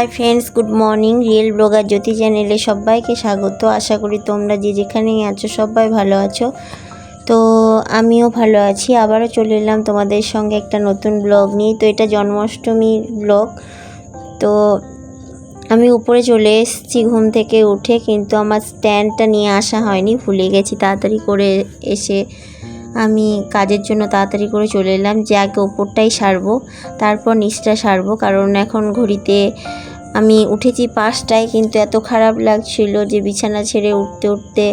Hi friends, good morning, real blogger Jyoti চ্যানেলে সবাইকে স্বাগত। আশা করি তোমরা যে যেখানেই আছো সবাই ভালো আছো। তো আমিও ভালো আছি। আবারও চলে এলাম তোমাদের সঙ্গে একটা নতুন ব্লগ নিয়ে। তো এটা জন্মাষ্টমীর ব্লগ। তো আমি উপরে চলে এসেছি ঘুম থেকে উঠে, কিন্তু আমার স্ট্যান্ডটা নিয়ে আসা হয়নি, ভুলে গেছি। তাড়াতাড়ি করে এসে আমি কাজের জন্য তাড়াতাড়ি করে চলে এলাম। যে আগে ওপরটাই সারবো, তারপর নিচটা সারবো, কারণ এখন ঘড়িতে আমি উঠেছি পাঁচটায় কিন্তু এত খারাপ লাগছিল যে বিছানা ছেড়ে উঠতে উঠতে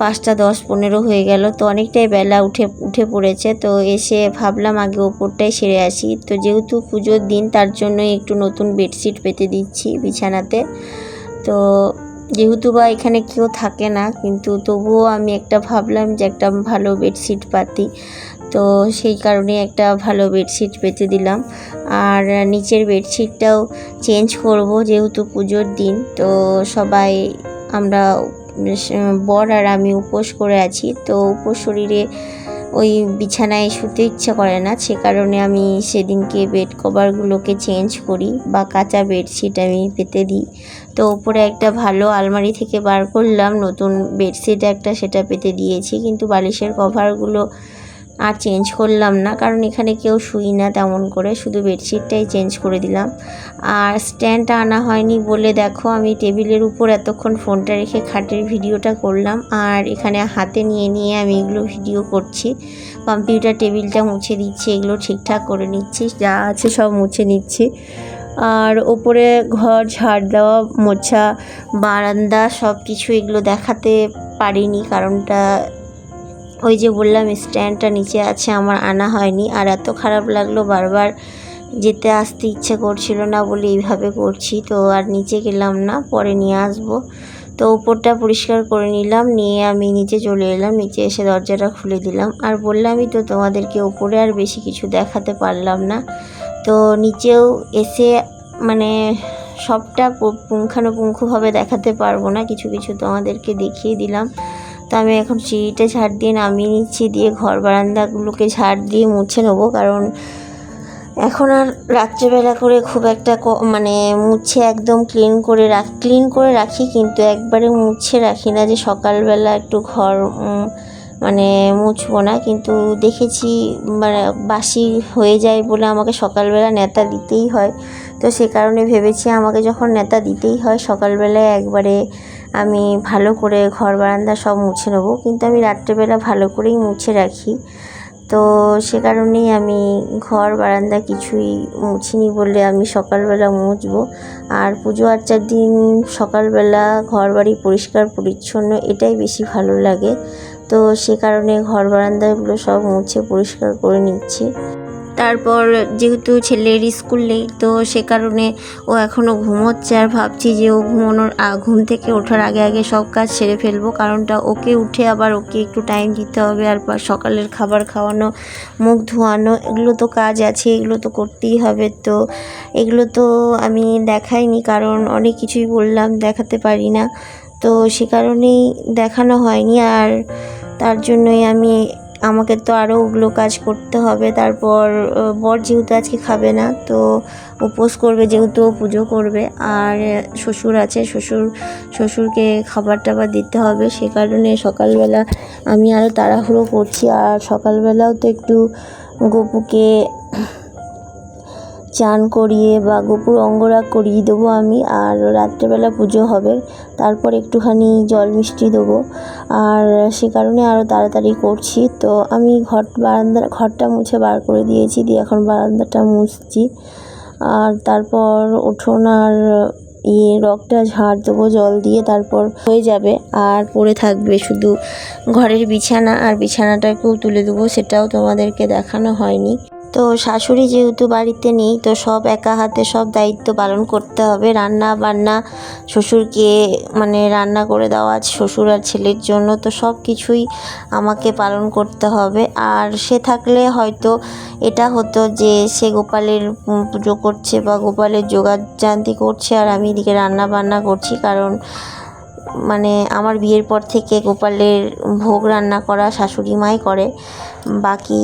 পাঁচটা দশ পনেরো হয়ে গেল। তো অনেকটাই বেলা উঠে উঠে পড়েছে। তো এসে ভাবলাম আগে ওপরটাই সেরে আসি। তো যেহেতু পুজোর দিন, তার জন্যই একটু নতুন বেডশিট পেতে দিচ্ছি বিছানাতে। তো যেহেতু বা এখানে কেউ থাকে না, কিন্তু তবুও আমি একটা ভাবলাম যে একটা ভালো বেডশিট পাতি। তো সেই কারণে একটা ভালো বেডশিট পেতে দিলাম। আর নিচের বেডশিটটাও চেঞ্জ করব যেহেতু পুজোর দিন, তো সবাই আমরা বর আর আমি উপোস করে আছি, তো উপোস শরীরে ওই বিছানায় শুতে ইচ্ছা করে না, সে কারণে আমি সেদিনকে বেড কভারগুলোকে চেঞ্জ করি বা কাঁচা বেডশিট আমি পেতে দিই। তো ওপরে একটা ভালো আলমারি থেকে বার করলাম, নতুন বেডশিট একটা সেটা পেতে দিয়েছি, কিন্তু বালিশের কভারগুলো আর চেঞ্জ করলাম না, কারণ এখানে কেউ শুই না তেমন করে, শুধু বেডশিটটাই চেঞ্জ করে দিলাম। আর স্ট্যান্ডটা আনা হয়নি বলে দেখো, আমি টেবিলের উপর এতক্ষণ ফোনটা রেখে খাটের ভিডিওটা করলাম। আর এখানে হাতে নিয়ে নিয়ে আমি এগুলো ভিডিও করছি। কম্পিউটার টেবিলটা মুছে দিচ্ছি, এগুলো ঠিকঠাক করে নিচ্ছি, যা আছে সব মুছে নিচ্ছি। আর ওপরে ঘর, ঝাড় দেওয়া, মোছা, বারান্দা সব কিছু এগুলো দেখাতে পারিনি, কারণটা ওই যে বললাম স্ট্যান্ডটা নিচে আছে, আমার আনা হয়নি। আর এত খারাপ লাগল, বারবার যেতে আসতে ইচ্ছে করছিল না বলে এইভাবে করছি। তো আর নিচে গেলাম না, পরে নিয়ে আসব। তো উপরটা পরিষ্কার করে নিলাম, নিয়ে আমি নিচে চলে এলাম, নিচে এসে দরজাটা খুলে দিলাম। আর বললামই তো তোমাদেরকে ওপরে আর বেশি কিছু দেখাতে পারলাম না। তো নিচেও এসে মানে সবটা পুঙ্খানুপুঙ্খভাবে দেখাতে পারব না, কিছু কিছু তোমাদেরকে দেখিয়ে দিলাম। তো আমি এখন সিঁড়িটা ঝাড় দিয়ে নামিয়ে নিচ্ছি, দিয়ে ঘর বারান্দাগুলোকে ঝাড় দিয়ে মুছে নেব। কারণ এখন আর রাত্রেবেলা করে খুব একটা মানে মুছে একদম ক্লিন করে রাখ ক্লিন করে রাখি, কিন্তু একবারে মুছে রাখি না যে সকালবেলা একটু ঘর মানে মুছবো না। কিন্তু দেখেছি মানে বাসি হয়ে যায় বলে আমাকে সকালবেলা নেতা দিতেই হয়। তো সে কারণে ভেবেছি আমাকে যখন নেতা দিতেই হয়, সকালবেলায় একবারে আমি ভালো করে ঘর বারান্দা সব মুছে নেব। কিন্তু আমি রাত্রেবেলা ভালো করেই মুছে রাখি। তো সে কারণেই আমি ঘর বারান্দা কিছুই মুছিনি বলে আমি সকালবেলা মুছবো। আর পুজো আর্চার দিন সকালবেলা ঘর বাড়ি পরিষ্কার পরিচ্ছন্ন, এটাই বেশি ভালো লাগে। তো সে কারণে ঘর বারান্দাগুলো সব মুছে পরিষ্কার করে নিচ্ছি। তারপর যেহেতু ছেলের স্কুল নেই, তো সে কারণে ও এখনও ঘুমোচ্ছে আর ভাবছি যে ও ঘুমানোর ঘুম থেকে ওঠার আগে আগে সব কাজ সেরে ফেলব। কারণটা ওকে উঠে আবার ওকে একটু টাইম দিতে হবে আর সকালের খাবার খাওয়ানো, মুখ ধোয়ানো, এগুলো তো কাজ আছে, এগুলো তো করতেই হবে। তো এগুলো তো আমি দেখাইনি কারণ অনেক কিছুই বললাম, দেখাতে পারি না। তো সে কারণেই দেখানো হয়নি আর তার জন্যই আমি আমাকে তো আরও ওগুলো কাজ করতে হবে। তারপর বর যেহেতু আজকে খাবে না, তো উপোস করবে যেহেতু পুজো করবে। আর শ্বশুর আছে, শ্বশুর, শ্বশুরকে খাবার টাবার দিতে হবে। সে কারণে সকালবেলা আমি আরও তাড়াহুড়ো করছি। আর সকালবেলাও তো একটু গপুকে চান করিয়ে বা গোপুর অঙ্গরাগ করিয়ে দেবো আমি, আর রাত্রেবেলা পুজো হবে। তারপর একটুখানি জল মিষ্টি দেবো। আর সে কারণে আরও তাড়াতাড়ি করছি। তো আমি ঘর বারান্দা, ঘরটা মুছে বার করে দিয়েছি, দিয়ে এখন বারান্দাটা মুছছি। আর তারপর উঠোন আর ইয়ে রকটা ঝাড় দেবো জল দিয়ে, তারপর হয়ে যাবে। আর পড়ে থাকবে শুধু ঘরের বিছানা, আর বিছানাটাকেও তুলে দেবো, সেটাও তোমাদেরকে দেখানো হয়নি। তো শাশুড়ি যেহেতু বাড়িতে নেই, তো সব একা হাতে সব দায়িত্ব পালন করতে হবে। রান্না বান্না, শ্বশুরকে মানে রান্না করে দেওয়া, শ্বশুর আর ছেলের জন্য, তো সব কিছুই আমাকে পালন করতে হবে। আর সে থাকলে হয়তো এটা হতো যে সে গোপালের পুজো করছে বা গোপালের যোগাযান্তি করছে আর আমি এদিকে রান্না বান্না করছি। কারণ মানে আমার বিয়ের পর থেকে গোপালের ভোগ রান্না করা শাশুড়ি মাই করে। বাকি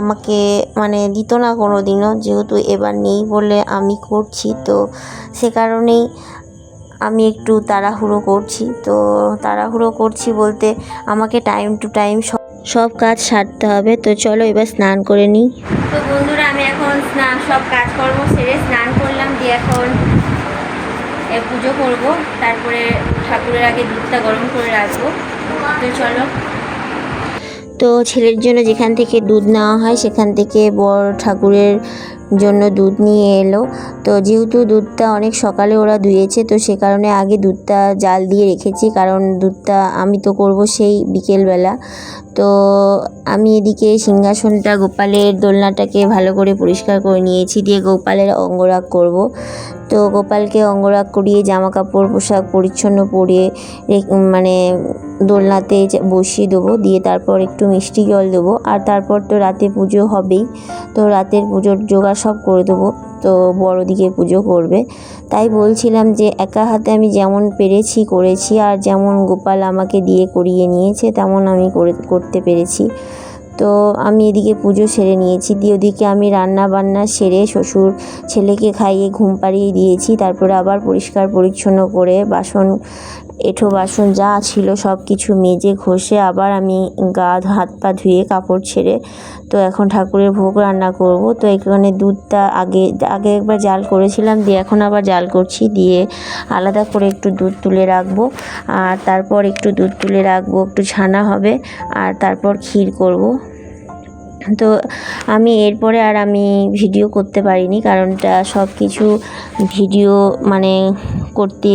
আমাকে মানে দিত না কোনো দিনও যেহেতু এবার নেই বলে আমি করছি। তো সে কারণেই আমি একটু তাড়াহুড়ো করছি। তো তাড়াহুড়ো করছি বলতে আমাকে টাইম টু টাইম সব কাজ সারতে হবে। তো চলো এবার স্নান করে নিই। তো বন্ধুরা, আমি এখন স্নান সব কাজকর্ম সেরে স্নান করলাম। দিয়ে এখন পুজো করব। তারপরে ঠাকুরের আগে দুধটা গরম করে রাখব। তো চলো। তো ছেলের জন্য যেখান থেকে দুধ নেওয়া হয় সেখান থেকে বড় ঠাকুরের জন্য দুধ নিয়ে এলো। তো যেহেতু দুধটা অনেক সকালে ওরা ধুয়েছে, তো সে কারণে আগে দুধটা জাল দিয়ে রেখেছি, কারণ দুধটা আমি তো করব সেই বিকেলবেলা। তো আমি এদিকে সিংহাসনটা, গোপালের দোলনাটাকে ভালো করে পরিষ্কার করে নিয়েছি, দিয়ে গোপালের অঙ্গরাগ করব। তো গোপালকে অঙ্গরাগ করিয়ে জামা কাপড় পোশাক পরিচ্ছন্ন পরিয়ে মানে দোলনাতে বসিয়ে দেবো, দিয়ে তারপর একটু মিষ্টি জল দেবো। আর তারপর তো রাতে পুজো হবেই। তো রাতের পুজোর জোগাড় সব করে দেবো। তো বড়দিকে পুজো করবে। তাই বলছিলাম যে একা হাতে আমি যেমন পেরেছি করেছি, আর যেমন গোপাল আমাকে দিয়ে করিয়ে নিয়েছে, তেমন আমি করে, করতে পেরেছি। তো আমি এদিকে পুজো সেরে নিয়েছি। দিয়ে ওদিকে আমি রান্না বান্না সেরে শ্বশুর ছেলেকে খাইয়ে ঘুম পাড়িয়ে দিয়েছি। তারপরে আবার পরিষ্কার পরিচ্ছন্ন করে বাসন এঁঠো বাসন যা ছিল সব কিছু মেজে ঘষে আবার আমি গা হাত পা ধুয়ে কাপড় ছেড়ে তো এখন ঠাকুরের ভোগ রান্না করব। তো এখানে দুধটা আগে আগে একবার জাল করেছিলাম, দিয়ে এখন আবার জাল করছি। দিয়ে আলাদা করে একটু দুধ তুলে রাখব। আর তারপর একটু দুধ তুলে রাখব, একটু ছানা হবে। আর তারপর ক্ষীর করব। তো আমি এরপরে আর আমি ভিডিও করতে পারিনি, কারণটা সব কিছু ভিডিও মানে করতে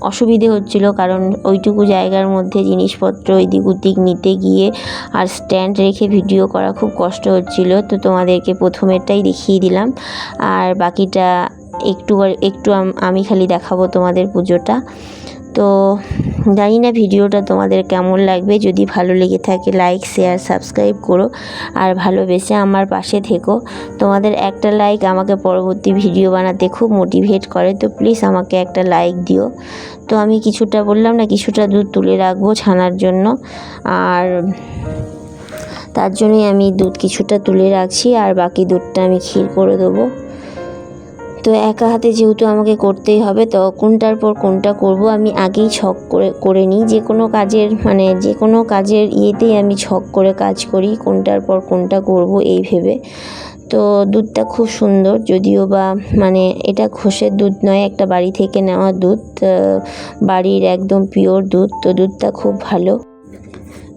অসুবিধে হচ্ছিল কারণ ওইটুকু জায়গার মধ্যে জিনিসপত্র এদিক ওদিক নিতে গিয়ে আর স্ট্যান্ড রেখে ভিডিও করা খুব কষ্ট হচ্ছিল। তো তোমাদেরকে প্রথমেরটাই দেখিয়ে দিলাম। আর বাকিটা একটু একটু আমি খালি দেখাবো তোমাদের পুজোটা। তো জানি না ভিডিওটা তোমাদের কেমন লাগবে। যদি ভালো লেগে থাকে লাইক শেয়ার সাবস্ক্রাইব করো। আর ভালোবেসে আমার পাশে থেকো। তোমাদের একটা লাইক আমাকে পরবর্তী ভিডিও বানাতে খুব মোটিভেট করে। তো প্লিজ আমাকে একটা লাইক দিও। তো আমি কিছুটা বললাম না, কিছুটা দুধ তুলে রাখব ছানার জন্য। আর তার জন্যই আমি দুধ কিছুটা তুলে রাখছি। আর বাকি দুধটা আমি ক্ষীর করে দেবো। তো একা হাতে যেহেতু আমাকে করতেই হবে, তো কোনটার পর কোনটা করব আমি আগেই ছক করে করে নিই। যে কোনো কাজের মানে যে কোনো কাজের ইয়েতেই আমি ছক করে কাজ করি, কোনটার পর কোনটা করব এই ভেবে। তো দুধটা খুব সুন্দর, যদিও বা মানে এটা ঘোষের দুধ নয়, একটা বাড়ি থেকে নেওয়া দুধ বাড়ির একদম পিওর দুধ, তো দুধটা খুব ভালো।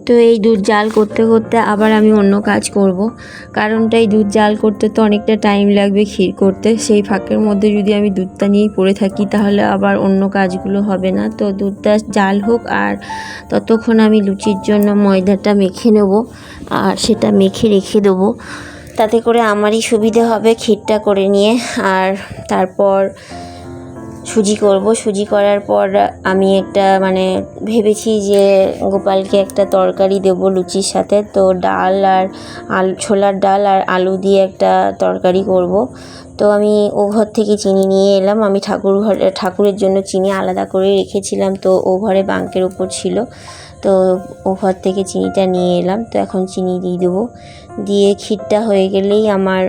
তো এই দুধ জাল করতে করতে আবার আমি অন্য কাজ করব। কারণটা এই দুধ জাল করতে তো অনেকটা টাইম লাগবে ক্ষীর করতে। সেই ফাঁকের মধ্যে যদি আমি দুধটা নিয়েই পড়ে থাকি তাহলে আবার অন্য কাজগুলো হবে না। তো দুধটা জাল হোক আর ততক্ষণ আমি লুচির জন্য ময়দাটা মেখে নেব আর সেটা মেখে রেখে দেবো। তাতে করে আমারই সুবিধে হবে ক্ষীরটা করে নিয়ে। আর তারপর সুজি করব। সুজি করার পর আমি একটা মানে ভেবেছি যে গোপালকে একটা তরকারি দেব লুচির সাথে। তো ডাল আর আলু, ছোলার ডাল আর আলু দিয়ে একটা তরকারি করব। তো আমি ও ঘর থেকে চিনি নিয়ে এলাম। আমি ঠাকুর ঘরে, ঠাকুরের জন্য চিনি আলাদা করে রেখেছিলাম। তো ও ঘরে বাঙ্কের ওপর ছিল। তো ও ঘর থেকে চিনিটা নিয়ে এলাম। তো এখন চিনি দিয়ে দেবো। দিয়ে ক্ষীরটা হয়ে গেলেই আমার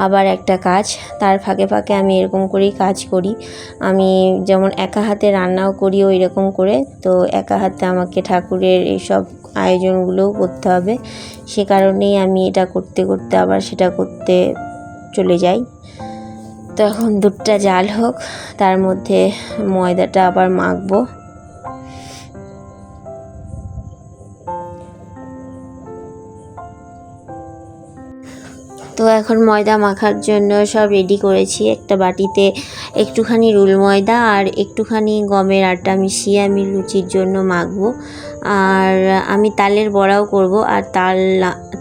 আবার একটা কাজ, তার ফাঁকে ফাঁকে আমি এরকম করেই কাজ করি। আমি যেমন একা হাতে রান্নাও করি ওই রকম করে, তো একা হাতে আমাকে ঠাকুরের এইসব আয়োজনগুলোও করতে হবে। সে কারণেই আমি এটা করতে করতে আবার সেটা করতে চলে যাই। তো এখন দুধটা জাল হোক, তার মধ্যে ময়দাটা আবার মাখবো। তো এখন ময়দা মাখার জন্য সব রেডি করেছি। একটা বাটিতে একটুখানি রুল ময়দা আর একটুখানি গমের আটা মিশিয়ে আমি লুচির জন্য মাখবো। আর আমি তালের বড়াও করব আর তাল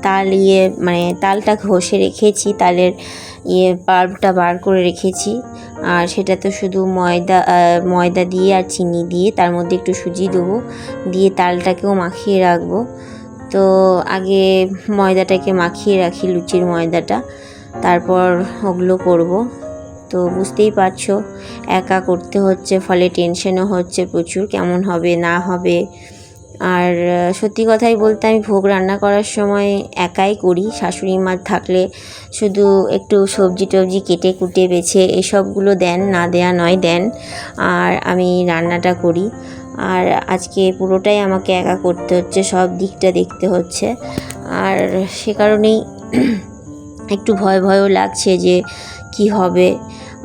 তাল ইয়ে মানে তালটা ঘষে রেখেছি, তালের ইয়ে পাল্পটা বার করে রেখেছি। আর সেটা তো শুধু ময়দা ময়দা দিয়ে আর চিনি দিয়ে তার মধ্যে একটু সুজি দেবো, দিয়ে তালটাকেও মাখিয়ে রাখব। তো আগে ময়দাটাকে মাখিয়ে রাখি, লুচির ময়দাটা। তারপর ওগুলো করব। তো বুঝতেই পারছ, একা করতে হচ্ছে, ফলে টেনশনও হচ্ছে প্রচুর, কেমন হবে, না হবে। আর সত্যি কথাই বলতে আমি ভোগ রান্না করার সময় একাই করি, শাশুড়ি মা থাকলে শুধু একটু সবজি টবজি কেটে কুটে বেছে, এসবগুলো দেন, না দেয়া নয়, দেন। আর আমি রান্নাটা করি। আর আজকে পুরোটাই আমাকে একা করতে হচ্ছে, সব দিকটা দেখতে হচ্ছে। আর সে কারণেই একটু ভয় ভয়ও লাগছে যে কি হবে।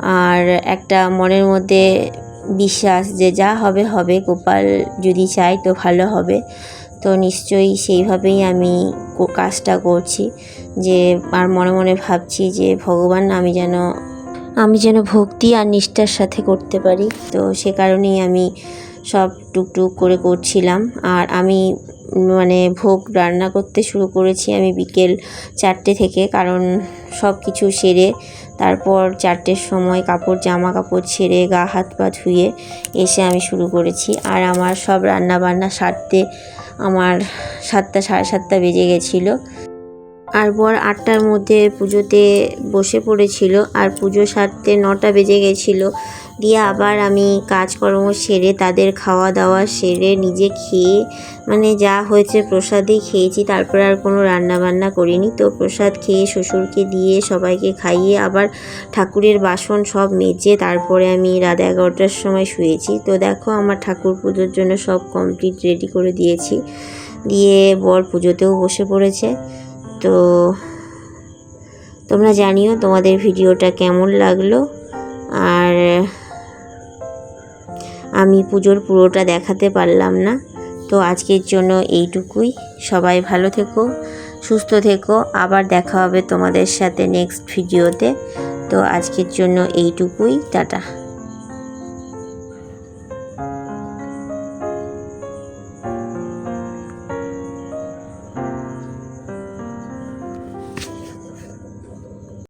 আর একটা মনের মধ্যে বিশ্বাস যে যা হবে হবে। গোপাল যদি চায় তো ভালো হবে। তো নিশ্চয়ই সেইভাবেই আমি কাজটা করছি। যে আর মনে মনে ভাবছি যে ভগবান, আমি যেন আমি যেন ভক্তি আর নিষ্ঠার সাথে করতে পারি। তো সে কারণেই আমি সব টুকটুক করে করছিলাম। আর আমি মানে ভোগ রান্না করতে শুরু করেছি আমি বিকেল চারটে থেকে, কারণ সব কিছু সেরে তারপর চারটের সময় কাপড়, জামা কাপড় ছেড়ে গা, হাত পা ধুয়ে এসে আমি শুরু করেছি। আর আমার সব রান্না বান্না সারতে আমার সাতটা, সাড়ে সাতটা বেজে গেছিল। আর বর আটটার মধ্যে পুজোতে বসে পড়েছিল। আর পুজো সারতে নটা বেজে গেছিল। দিয়ে আবার আমি কাজকর্ম সেরে তাদের খাওয়া দাওয়া সেরে নিজে খেয়ে মানে যা হয়েছে প্রসাদেই খেয়েছি, তারপর আর কোনো রান্না বান্না করিনি। তো প্রসাদ খেয়ে শ্বশুরকে দিয়ে সবাইকে খাইয়ে আবার ঠাকুরের বাসন সব মেজে তারপরে আমি রাত এগারোটার সময় শুয়েছি। তো দেখো আমার ঠাকুর পুজোর জন্য সব কমপ্লিট রেডি করে দিয়েছি। দিয়ে বর পুজোতেও বসে পড়েছে। তো তোমরা জানিও তোমাদের ভিডিওটা কেমন লাগল। আর আমি পুজোর পুরোটা দেখাতে পারলাম না। তো আজকের জন্য এইটুকুই। সবাই ভালো থেকো, সুস্থ থেকো। আবার দেখা হবে তোমাদের সাথে নেক্সট ভিডিওতে তো আজকের জন্য এইটুকুই। টাটা।